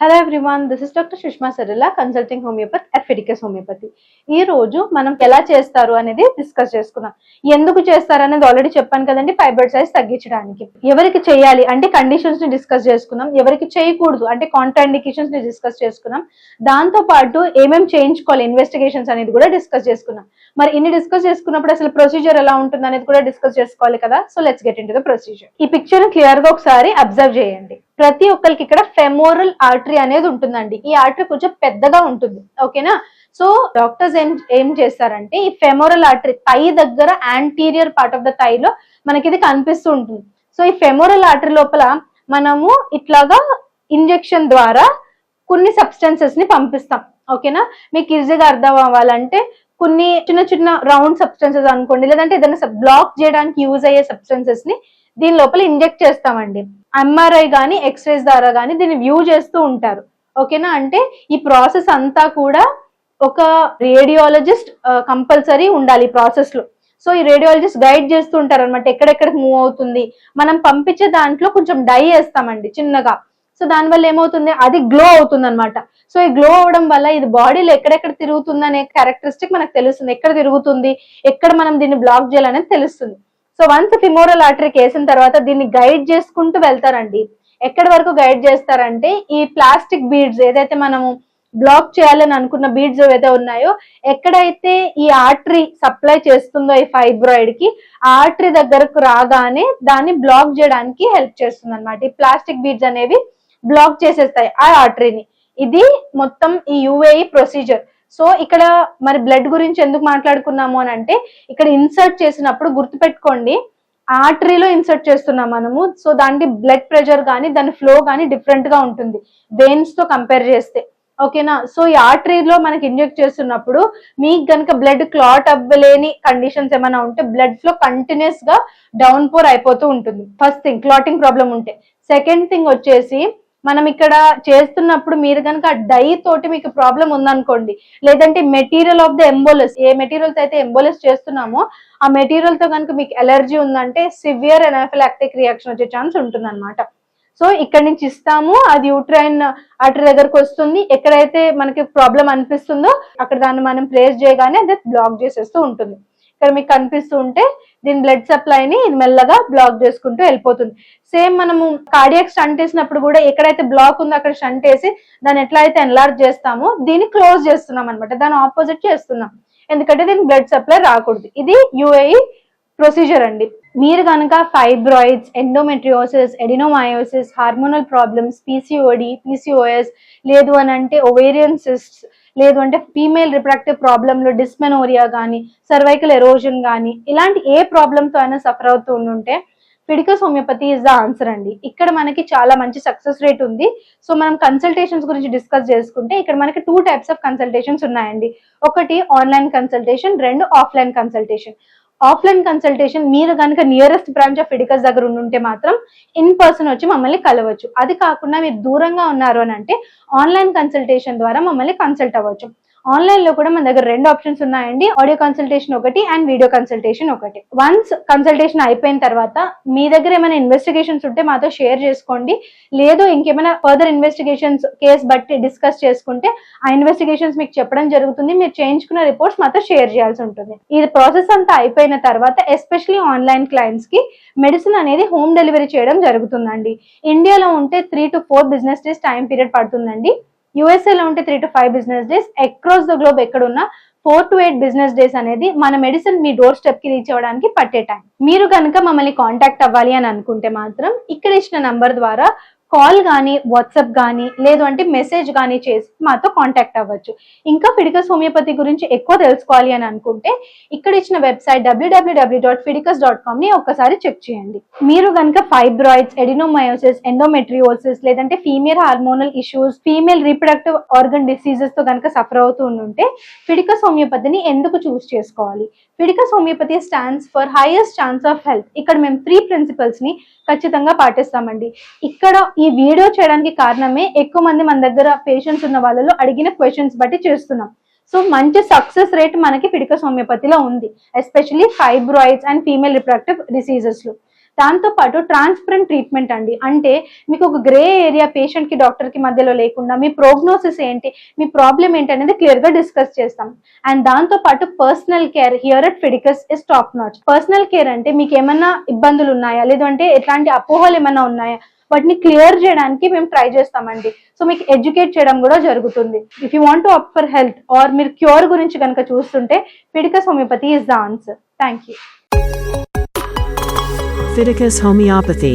Hello everyone this is doctor Sushma Sarila consulting homeopathy at Fiticus homeopathy ఈ రోజు మనం ఎలా చేస్తారు అనేది డిస్కస్ చేసుకున్నాం. ఎందుకు చేస్తారు అనేది ఆల్రెడీ చెప్పాను కదండి ఫైబర్ సైజ్ తగ్గించడానికి. ఎవరికి చేయాలి అంటే కండిషన్స్ని డిస్కస్ చేసుకున్నాం. ఎవరికి చేయకూడదు అంటే కాంట్రాండికేషన్స్ని డిస్కస్ చేసుకున్నాం. దాంతో పాటు ఏమేం చేయించుకోవాలి ఇన్వెస్టిగేషన్స్ అనేది కూడా డిస్కస్ చేసుకున్నాం. మరి ఇన్ని డిస్కస్ చేసుకున్నప్పుడు అసలు ప్రొసీజర్ ఎలా ఉంటుంది అనేది కూడా డిస్కస్ చేసుకోవాలి కదా. So let's get in the procedure ఈ పిక్చర్ క్లియర్గా ఒకసారి అబ్జర్వ్ చేయండి. ప్రతి ఒక్కరికి ఇక్కడ ఫెమోరల్ ఆర్టరీ అనేది ఉంటుందండి. ఈ ఆర్టరీ కొంచెం పెద్దగా ఉంటుంది. ఓకేనా? సో డాక్టర్స్ ఏం ఏం చేస్తారంటే ఈ ఫెమోరల్ ఆర్టరీ థై దగ్గర యాంటీరియర్ పార్ట్ ఆఫ్ ద థైలో మనకి ఇది కనిపిస్తూ ఉంటుంది. సో ఈ ఫెమోరల్ ఆర్టరీ లోపల మనము ఇట్లాగా ఇంజెక్షన్ ద్వారా కొన్ని సబ్స్టెన్సెస్ని పంపిస్తాం. ఓకేనా? మీకు ఈజీగా అర్థం అవ్వాలంటే కొన్ని చిన్న చిన్న రౌండ్ సబ్స్టెన్సెస్ అనుకోండి లేదంటే ఏదైనా బ్లాక్ చేయడానికి యూజ్ అయ్యే సబ్స్టెన్సెస్ని దీని లోపల ఇంజెక్ట్ చేస్తామండి. ఎంఆర్ఐ కానీ ఎక్స్రేస్ ద్వారా కానీ దీన్ని వ్యూ చేస్తూ ఉంటారు. ఓకేనా అంటే ఈ ప్రాసెస్ అంతా కూడా ఒక రేడియాలజిస్ట్ కంపల్సరీ ఉండాలి ప్రాసెస్లో. సో ఈ రేడియాలజిస్ట్ గైడ్ చేస్తూ ఉంటారు అనమాట ఎక్కడెక్కడికి మూవ్ అవుతుంది. మనం పంపించే దాంట్లో కొంచెం డై వేస్తామండి చిన్నగా. సో దానివల్ల ఏమవుతుంది? అది గ్లో అవుతుంది అనమాట సో ఈ గ్లో అవడం వల్ల ఇది బాడీలో ఎక్కడెక్కడ తిరుగుతుంది అనే క్యారెక్టరిస్టిక్ మనకు తెలుస్తుంది. ఎక్కడ తిరుగుతుంది? ఎక్కడ మనం దీన్ని బ్లాక్ చేయాలనేది తెలుస్తుంది. సో వన్స్ ఫిమోరల్ ఆర్టరీకి వేసిన తర్వాత దీన్ని గైడ్ చేసుకుంటూ వెళ్తారండి. ఎక్కడి వరకు గైడ్ చేస్తారంటే ఈ ప్లాస్టిక్ బీడ్స్ ఏదైతే మనము బ్లాక్ చేయాలని అనుకున్న బీడ్స్ ఏవైతే ఉన్నాయో ఎక్కడైతే ఈ ఆర్టరీ సప్లై చేస్తుందో ఈ ఫైబ్రాయిడ్కి ఆర్టరీ దగ్గరకు రాగానే దాన్ని బ్లాక్ చేయడానికి హెల్ప్ చేస్తుంది అనమాట ఈ ప్లాస్టిక్ బీడ్స్ అనేవి బ్లాక్ చేసేస్తాయి ఆ ఆర్టరీని ఇది మొత్తం ఈ యుఏఈ ప్రొసీజర్ సో ఇక్కడ మరి బ్లడ్ గురించి ఎందుకు మాట్లాడుకున్నాము అని అంటే ఇక్కడ ఇన్సర్ట్ చేసినప్పుడు గుర్తుపెట్టుకోండి ఆర్టరీలో ఇన్సర్ట్ చేస్తున్నాం మనము. సో దానికి బ్లడ్ ప్రెషర్ కానీ దాని ఫ్లో కానీ డిఫరెంట్గా ఉంటుంది. వెయిన్స్తో కంపేర్ చేస్తే. ఓకేనా సో ఈ ఆర్టరీలో మనకి ఇంజెక్ట్ చేస్తున్నప్పుడు మీకు కనుక బ్లడ్ క్లాట్ అవ్వలేని కండిషన్స్ ఏమైనా ఉంటే బ్లడ్ ఫ్లో కంటిన్యూస్గా డౌన్ పోర్ అయిపోతూ ఉంటుంది. ఫస్ట్ థింగ్ క్లాటింగ్ ప్రాబ్లం ఉంటే. సెకండ్ థింగ్ వచ్చేసి మనం ఇక్కడ చేస్తున్నప్పుడు మీరు కనుక డై తోటి మీకు ప్రాబ్లం ఉందనుకోండి లేదంటే మెటీరియల్ ఆఫ్ ద ఎంబోలస్ ఏ మెటీరియల్తో అయితే ఎంబోలస్ చేస్తున్నామో ఆ మెటీరియల్తో కనుక మీకు ఎలర్జీ ఉందంటే సివియర్ ఎనాఫిలాక్టిక్ రియాక్షన్ వచ్చే ఛాన్స్ ఉంటుంది అనమాట సో ఇక్కడ నుంచి ఇస్తాము అది యూట్రైన్ అటర్ దగ్గరకు వస్తుంది ఎక్కడైతే మనకి ప్రాబ్లం అనిపిస్తుందో అక్కడ దాన్ని మనం ప్లేస్ చేయగానే అది బ్లాక్ చేసేస్తూ ఉంటుంది. ఇక్కడ మీకు కనిపిస్తూ ఉంటే దీని బ్లడ్ సప్లైని ఇది మెల్లగా బ్లాక్ చేసుకుంటూ వెళ్ళిపోతుంది. సేమ్ మనము కార్డియాక్ స్టంట్ వేసినప్పుడు కూడా ఎక్కడైతే బ్లాక్ ఉందో అక్కడ స్టంట్ వేసి దాన్ని ఎట్లా అయితే ఎన్లార్జ్ చేస్తామో దీన్ని క్లోజ్ చేస్తున్నాం అనమాట దాని ఆపోజిట్ చేస్తున్నాం. ఎందుకంటే దీని బ్లడ్ సప్లై రాకూడదు. ఇది యుఏఈ ప్రొసీజర్ అండి. మీరు కనుక fibroids endometriosis adenomyosis hormonal problems PCOD PCOS లేదు అని అంటే ఒవేరియన్ సిస్ట్స్ లేదు అంటే ఫీమేల్ రిప్రడక్టివ్ ప్రాబ్లంలో డిస్మెనోరియా కానీ సర్వైకల్ ఎరోజన్ కానీ ఇలాంటి ఏ ప్రాబ్లంతో అయినా సఫర్ అవుతూ ఉంటే Fiticus homeopathy is the answer అండి. ఇక్కడ మనకి చాలా మంచి సక్సెస్ రేట్ ఉంది. సో మనం కన్సల్టేషన్స్ గురించి డిస్కస్ చేసుకుంటే ఇక్కడ మనకి టూ టైప్స్ ఆఫ్ కన్సల్టేషన్స్ ఉన్నాయండి. ఒకటి ఆన్లైన్ కన్సల్టేషన్ రెండు ఆఫ్లైన్ కన్సల్టేషన్ ఆఫ్లైన్ కన్సల్టేషన్ మీరు కనుక నియరెస్ట్ బ్రాంచ్ ఆఫ్ ఫిడికస్ దగ్గర ఉంటే మాత్రం ఇన్ పర్సన్ వచ్చి మమ్మల్ని కలవచ్చు. అది కాకుండా మీరు దూరంగా ఉన్నారు అని అంటే ఆన్లైన్ కన్సల్టేషన్ ద్వారా మమ్మల్ని కన్సల్ట్ అవ్వచ్చు. ఆన్లైన్లో కూడా మన దగ్గర రెండు ఆప్షన్స్ ఉన్నాయండి. ఆడియో కన్సల్టేషన్ ఒకటి అండ్ వీడియో కన్సల్టేషన్ ఒకటి. వన్స్ కన్సల్టేషన్ అయిపోయిన తర్వాత మీ దగ్గర ఏమైనా ఇన్వెస్టిగేషన్స్ ఉంటే మాతో షేర్ చేసుకోండి. లేదు ఇంకేమైనా ఫర్దర్ ఇన్వెస్టిగేషన్స్ కేస్ బట్టి డిస్కస్ చేసుకుంటే ఆ ఇన్వెస్టిగేషన్స్ మీకు చెప్పడం జరుగుతుంది. మీరు చేయించుకున్న రిపోర్ట్స్ మాతో షేర్ చేయాల్సి ఉంటుంది. ఈ ప్రాసెస్ అంతా అయిపోయిన తర్వాత ఎస్పెషలీ ఆన్లైన్ క్లయింట్స్కి మెడిసిన్ అనేది హోమ్ డెలివరీ చేయడం జరుగుతుందండి. ఇండియాలో ఉంటే three to four business days time period పడుతుందండి. యూఎస్ఏలో ఉంటే three to five business days across the globe ఎక్కడున్నా four to eight business days అనేది మన మెడిసిన్ మీ డోర్ స్టెప్కి రీచ్ అవ్వడానికి పట్టే టైం మీరు కనుక మమ్మల్ని కాంటాక్ట్ అవ్వాలి అని అనుకుంటే మాత్రం ఇక్కడ ఇచ్చిన నంబర్ ద్వారా కాల్ కానీ వాట్సాప్ కానీ లేదు అంటే మెసేజ్ కానీ చేసి మాతో కాంటాక్ట్ అవ్వచ్చు. ఇంకా ఫిడికస్ హోమియోపతి గురించి ఎక్కువ తెలుసుకోవాలి అని అనుకుంటే ఇక్కడ ఇచ్చిన website WWW dot Fiticus dot కామ్ని ఒక్కసారి చెక్ చేయండి. మీరు కనుక ఫైబ్రాయిడ్స్ ఎడినోమయోసిస్ ఎండోమెట్రియోసిస్ లేదంటే female hormonal issues female reproductive organ డిసీజెస్తో కనుక సఫర్ అవుతూ ఉంటే ఫిడికస్ హోమియోపతిని ఎందుకు చూస్ చేసుకోవాలి? Fiticus homeopathy stands for highest chance of health. ఇక్కడ మేము త్రీ ప్రిన్సిపల్స్ని ఖచ్చితంగా పాటిస్తామండి. ఇక్కడ ఈ వీడియో చేయడానికి కారణమే ఎక్కువ మంది మన దగ్గర పేషెంట్స్ ఉన్న వాళ్ళలో అడిగిన క్వశ్చన్స్ బట్టి చేస్తున్నాం. సో మంచి సక్సెస్ రేట్ మనకి ఫిడికస్ హోమియోపతిలో ఉంది. Especially fibroids and female reproductive డిసీజెస్లో. దాంతో పాటు ట్రాన్స్పరెంట్ ట్రీట్మెంట్ అండి. అంటే మీకు ఒక గ్రే ఏరియా పేషెంట్కి డాక్టర్కి మధ్యలో లేకుండా మీ ప్రోగ్నోసిస్ ఏంటి మీ ప్రాబ్లం ఏంటి అనేది క్లియర్గా డిస్కస్ చేస్తాం. అండ్ దాంతో పాటు personal care here at Fiticus is top notch personal care అంటే మీకు ఏమైనా ఇబ్బందులు ఉన్నాయా? లేదంటే ఎట్లాంటి అపోహలు ఏమైనా ఉన్నాయా? వాటిని క్లియర్ చేయడానికి మేము ట్రై చేస్తామండి. సో మీకు ఎడ్యుకేట్ చేయడం కూడా జరుగుతుంది. If you want up for health or మీరు క్యూర్ గురించి కనుక చూస్తుంటే Fiticus homeopathy is the answer thank you Fiticus Homeopathy